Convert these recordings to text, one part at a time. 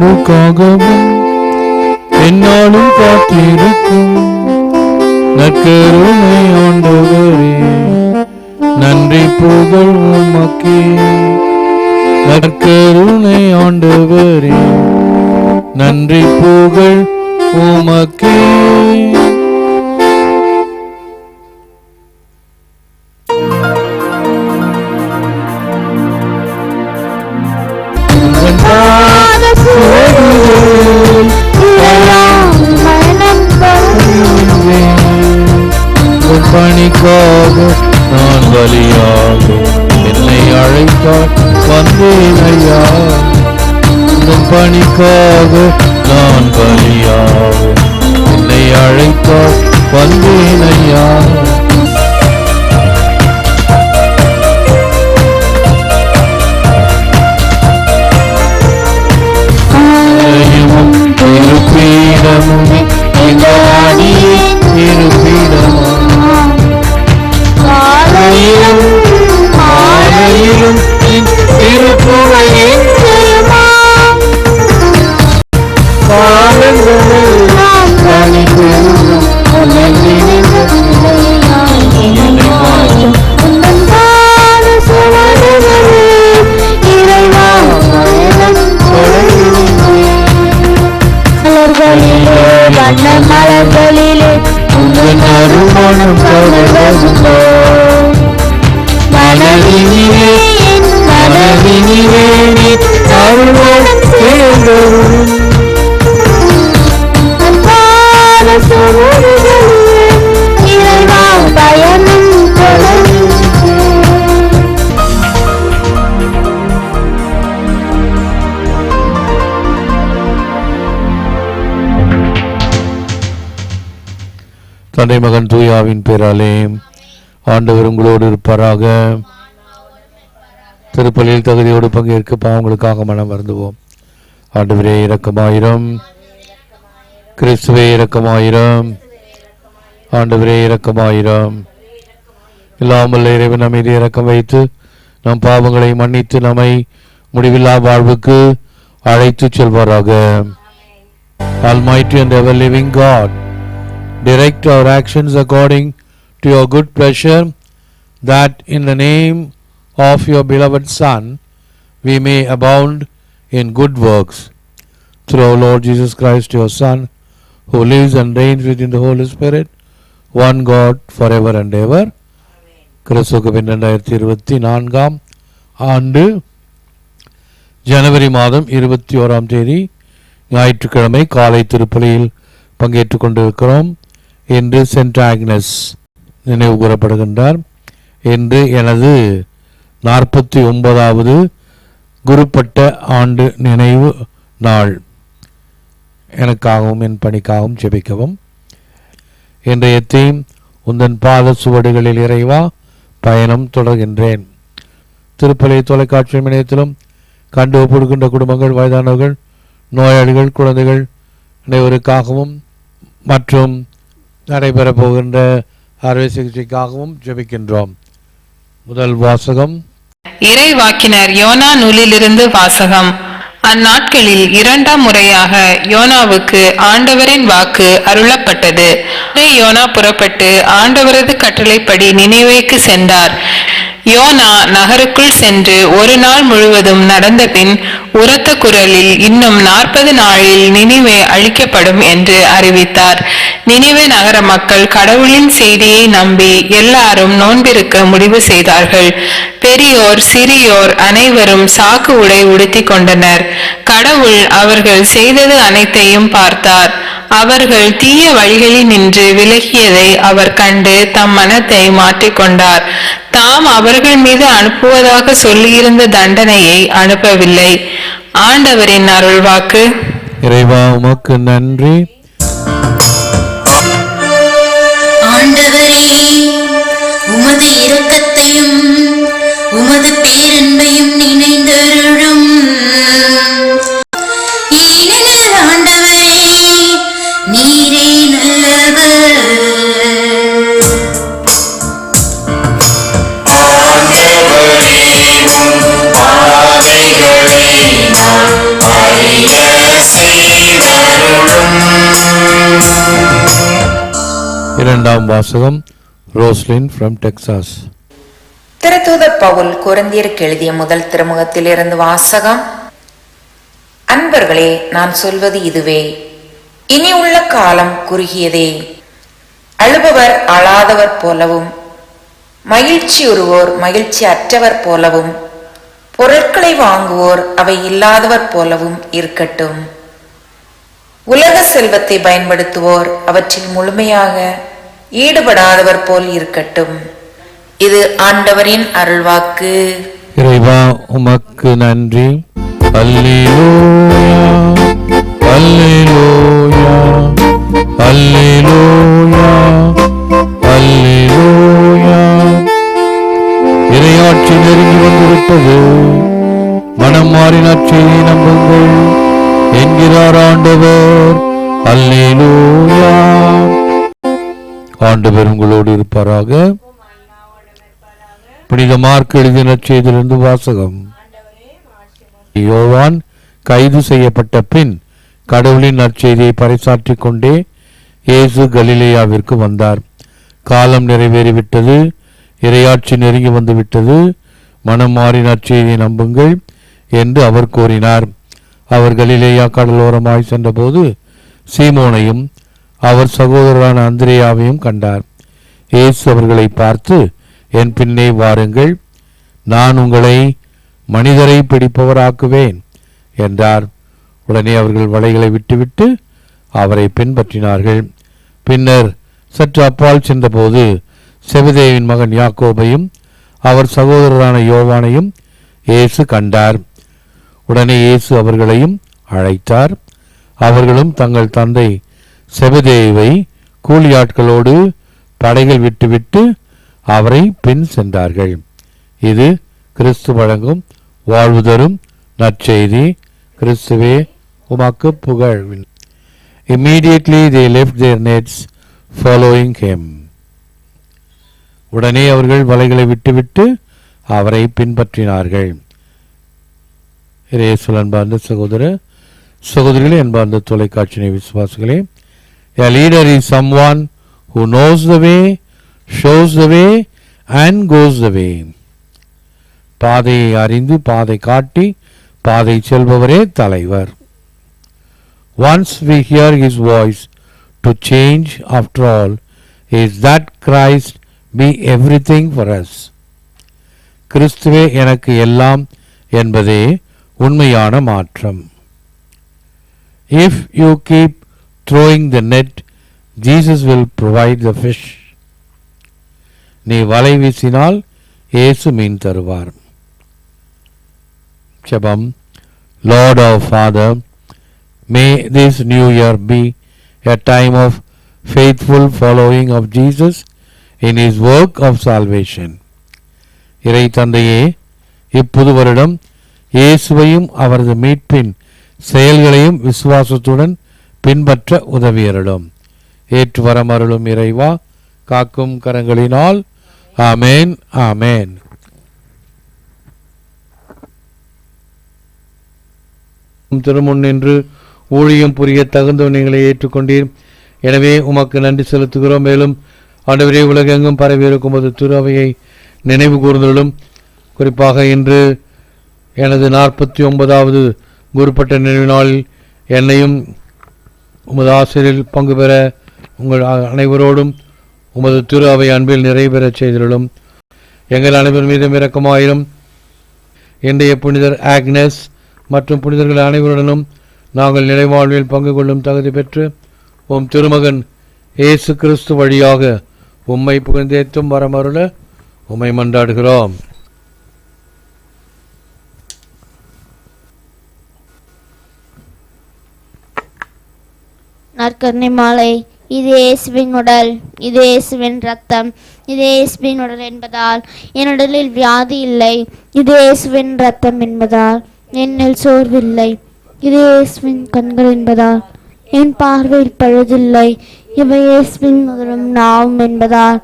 எல்லோருக்காகவும் என்னாலும் காத்திருக்கும். நற்கருமை ஆண்டவரே நன்றி புகழ் உமக்கே. நற்கருணை ஆண்டவரே நன்றி புகழ் உமக்கே. நான் என்னை அழைத்தால் வந்தேன் ஐயா உன் பணிக்காக நான் பலியாக என்னை அழைத்தால் வந்தேன் ஐயா தந்தை மகன் தூயாவின் பேராலே ஆண்டவர் உங்களோடு இருப்பாராக. திருப்பலியில் தகுதியோடு பங்கேற்க பாவங்களுக்காக மனம் வருந்துவோம். ஆண்டவரே இரக்கமாயிரம். கிறிஸ்துவே இரக்கமாயிரம். ஆண்டவரே இரக்கமாயிரம். இல்லாமல் இறைவன் அமைதி இறக்கம் வைத்து நம் பாவங்களை மன்னித்து நம்மை முடிவில்லா வாழ்வுக்கு அழைத்து செல்வாராக. Almighty and ever living God, direct our actions according to your good pleasure, that in the name of your beloved Son we may abound in good works. Through our Lord Jesus Christ, your Son, who lives and reigns within the Holy Spirit, one God forever and ever. கிறிஸ்துக்கு பின் ரெண்டாயிரத்தி இருபத்தி நான்காம் ஆண்டு ஜனவரி மாதம் இருபத்தி ஓராம் தேதி ஞாயிற்றுக்கிழமை காலை திருப்பலியில் பங்கேற்றுக் கொண்டிருக்கிறோம் என்று சென்ட் ஆக்னஸ் நினைவு கூறப்படுகின்றார். என்று எனது நாற்பத்தி ஒன்பதாவது குருப்பட்ட ஆண்டு நினைவு நாள். எனக்காகவும் என் பணிக்காகவும் ஜெபிக்கவும். இன்றைய தீம் உந்தன் பாத சுவடுகளில் இறைவா பயணம் தொடர்கின்றேன். திருப்பலை தொலைக்காட்சி இணையத்திலும் கண்டு ஒப்புடுகின்ற குடும்பங்கள் வயதானவர்கள் நோயாளிகள் குழந்தைகள் அனைவருக்காகவும் மற்றும் நடைபெறப் போகின்ற அறுவை சிகிச்சைக்காகவும் ஜெபிக்கின்றோம். முதல் வாசகம். இறைவாக்கினர் யோனா நூலிலிருந்து வாசகம். அந்நாட்களில் இரண்டாம் முறையாக யோனாவுக்கு ஆண்டவரின் வாக்கு அருளப்பட்டது. யோனா புறப்பட்டு ஆண்டவரது கட்டளைப்படி நினைவேக்கு சென்றார். யோனா நகருக்குள் சென்று ஒரு நாள் முழுவதும் நடந்த பின் உரத்த குரலில் இன்னும் நாற்பது நாளில் நினைவே அழிக்கப்படும் என்று அறிவித்தார். நினைவே நகர மக்கள் கடவுளின் செய்தியை நம்பி எல்லாரும் நோன்பிருக்க முடிவு செய்தார்கள். பெரியோர் சிறியோர் அனைவரும் சாக்கு உடை உடுத்தி கொண்டனர். கடவுள் அவர்கள் செய்தது அனைத்தையும் பார்த்தார். அவர்கள் தீய வழிகளில் நின்று விலகியதை அவர் கண்டு தம் மனத்தை மாற்றிக்கொண்டார். தாம் அவர்கள் மீது அனுப்புவதாக சொல்லியிருந்த தண்டனையை அனுப்பவில்லை. ஆண்டவரின் அருள்வாக்கு. இறைவா உமக்கு நன்றி. ஆண்டவரே உமது இரக்கத்தையும் உமது பேரன்பையும் நினைந்தருளும் இரண்டாம் வாசகம் ரோஸ்லின் ஃப்ரம் டெக்சாஸ் திருத்தூதர் பவுல் குரந்தியருக்கு எழுதிய முதல் திருமுகத்திலிருந்து வாசகம். அன்பர்களே நான் சொல்வது இதுவே. இனி உள்ள காலம் குறுகியதே. அழுபவர் அழாதவர் போலவும் மகிழ்ச்சி உருவோர் மகிழ்ச்சி அற்றவர் போலவும் பொருட்களை வாங்குவோர் அவை இல்லாதவர் போலவும் இருக்கட்டும். உலக செல்வத்தை பயன்படுத்துவோர் அவற்றில் முழுமையாக ஈடுபடாதவர் போல் இருக்கட்டும். இது ஆண்டவரின் அருள்வாக்கு. இறைவா உமக்கு நன்றி. அல்லேலூயா அல்லேலூயா அல்லேலூயா அல்லேலூயா. இறையாட்சி நெருங்கி வந்துவிட்டது மனம் மாறின செய்தி நம்புங்கள். என்கிறார் ஆண்டவர். அல்லேலூயா ஆண்டவர் உங்களோடு இருப்பாராக. புனித மார்க் எழுதின நற்செய்தியிலிருந்து வாசகம். யோவான் கைது செய்யப்பட்ட பின் கடவுளின் நற்செய்தியை பறைசாற்றி கொண்டே இயேசு கலிலேயாவிற்கு வந்தார். காலம் நிறைவேறிவிட்டது. இரையாட்சி நெருங்கி வந்துவிட்டது. மனம் மாறி நற்செய்தியை நம்புங்கள் என்று அவர் கூறினார். அவர் கலிலேயா கடலோரமாய் சென்றபோது சீமோனையும் அவர் சகோதரரான அந்திரேயாவையும் கண்டார். இயேசு அவர்களை பார்த்து என் பின்னே வாருங்கள். நான் உங்களை மனிதரை பிடிப்பவராக்குவேன் என்றார். உடனே அவர்கள் வலைகளை விட்டுவிட்டு அவரை பின்பற்றினார்கள். பின்னர் சற்று அப்பால் சென்றபோது செவிதேவின் மகன் யாக்கோபையும் அவர் சகோதரரான யோவானையும் இயேசு கண்டார். உடனே இயேசு அவர்களையும் அழைத்தார். அவர்களும் தங்கள் தந்தை செபதேவை கூலியாட்களோடு படைகள் விட்டுவிட்டு அவரை பின் சென்றார்கள். இது கிறிஸ்து வழங்கும் வாழ்வு தரும் நற்செய்தி. கிறிஸ்துவே உமாக்கு புகழ் immediately they left their nets following him உடனே அவர்கள் வலைகளை விட்டுவிட்டு அவரை பின்பற்றினார்கள். இறையேசுல் அன்பார்ந்த சகோதர சகோதரிகளே அன்பார்ந்த தொலைக்காட்சி விசுவாசிகளே A leader is someone who knows the way, shows the way, and goes the way. பாதையை அறிந்து பாதை காட்டி பாதை செல்பவரே தலைவர் once we hear his voice to change after all is that Christ be every thing for us கிறிஸ்துவே எனக்கு எல்லாம் என்பதே உண்மையான மாற்றம் if you keep throwing the net, Jesus will provide the fish. நீ வலை வீசினால் இயேசு மீன் தருவார். ஜபம். Lord of Father may this new year be a time of faithful following of Jesus in his work of salvation இறை தந்தையே இப்புது வருடம் இயேசுவையும் அவரது மீட்பின் செயல்களையும் விசுவாசத்துடன் பின்பற்ற உதவியருளும். ஏற்று வரமருளும் இறைவா காக்கும் கரங்களினால். ஆமேன் ஆமேன். திருமுன் நின்று ஊழியம் புரிய தகுந்த நீங்களை ஏற்றுக்கொண்டீர். எனவே உமக்கு நன்றி செலுத்துகிறோம். மேலும் ஆண்டவரே உலகெங்கும் பரவி இருக்கும் ஒரு திருவையை நினைவு கூர்ந்தலும் குறிப்பாக இன்று எனது நாற்பத்தி ஒன்பதாவது குருப்பட்ட நினைவு நாளில் என்னையும் உமது ஆசிரியரில் பங்கு பெற உங்கள் அனைவரோடும் உமது திரு அவை அன்பில் நிறைவேறச் செய்திருளும் எங்கள் அனைவர் மீதும் இரக்கமாயிரும் இன்றைய புனிதர் ஆக்னஸ் மற்றும் புனிதர்கள் அனைவருடனும் நாங்கள் நிலைவாழ்வில் பங்கு கொள்ளும் தகுதி பெற்று உம் திருமகன் இயேசு கிறிஸ்து வழியாக உம்மை புகழ்ந்தேத்தும் வரமருள உம்மை மன்றாடுகிறோம். நற்கருணை மாலை. இது இயேசுவின் உடல். இது இயேசுவின் ரத்தம். இது இயேசுவின் உடல் என்பதால் என் உடலில் வியாதி இல்லை. இது இயேசுவின் ரத்தம் என்பதால் என்னில் சோர்வில்லை இது இயேசுவின் கண்கள் என்பதால் என் பார்வையில் பழுதில்லை. இவை இயேசுவின் முதலும் நாவும் என்பதால்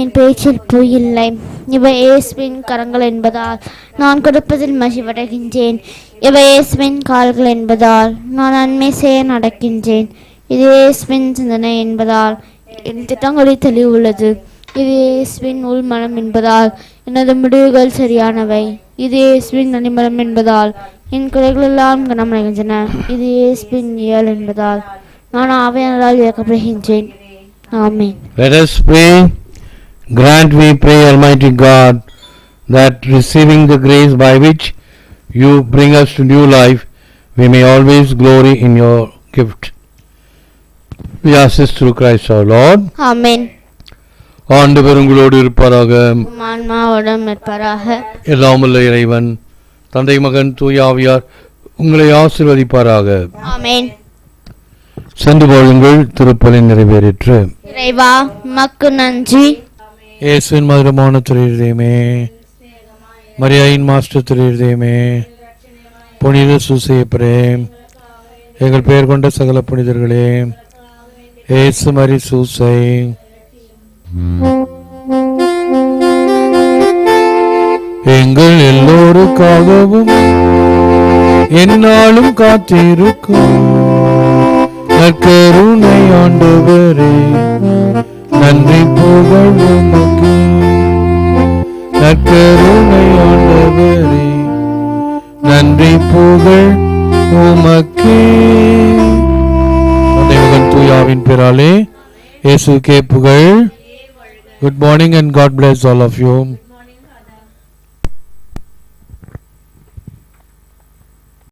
என் பேச்சில் பொய்யில்லை இல்லை. இவை இயேசுவின் கரங்கள் என்பதால் நான் கொடுப்பதில் மகிழ்வடைகின்றேன் இவை இயேசுவின் கால்கள் என்பதால் நான் நன்மை செய்ய நடக்கின்றேன். இது இயேசுவின் சிந்தனை என்பதால் என் திட்டங்களில் தெளிவுள்ளது. இது இயேசுவின் உள்மனம் என்பதால் எனது முடிவுகள் சரியானவை. இது இயேசுவின் நனிமரம் என்பதால் என் குறைகளெல்லாம் கனமடைகின்றன. இது இயேசுவின் இயல் என்பதால் நான் ஆவையானதால் இயக்கப்படுகின்றேன். ஆமென். Let us pray. Grant, we pray, Almighty God, that receiving the grace by which you bring us to new life, we may always glory in your gift. We ask this through Christ our Lord. ஆமென் ஆண்டவர் உங்களோடு இருப்பாராக. ஆன்மாவோடும் இருப்பாராக இறைவன் தந்தை மகன் தூய ஆவியார் உங்களை ஆசிர்வதிப்பாராக. ஆமென் சென்று போழுங்கள் திருப்பலி நிறைவேறிற்று. இறைவா மக்கு நன்றி. இயேசுவின் மதுரமான திரையுதயமே மரியாயின் மாஸ்டர் திரையுதயமே புனித சூசையப்பரே எங்கள் பெயர் கொண்ட சகல புனிதர்களே இயேசு மரி சூசை. எங்கள் எல்லோருக்காகவும் என்னாலும் காத்திருக்கும். நற்கருணை ஆண்டவரே நன்றி புகழ் உமக்கு. நற்கருணை ஆண்டவரே நன்றி புகழ் உமக்கே. தந்தை மகன் தூயாவின் பிறாலே இயேசுக்கே புகழ் good morning and God bless all of you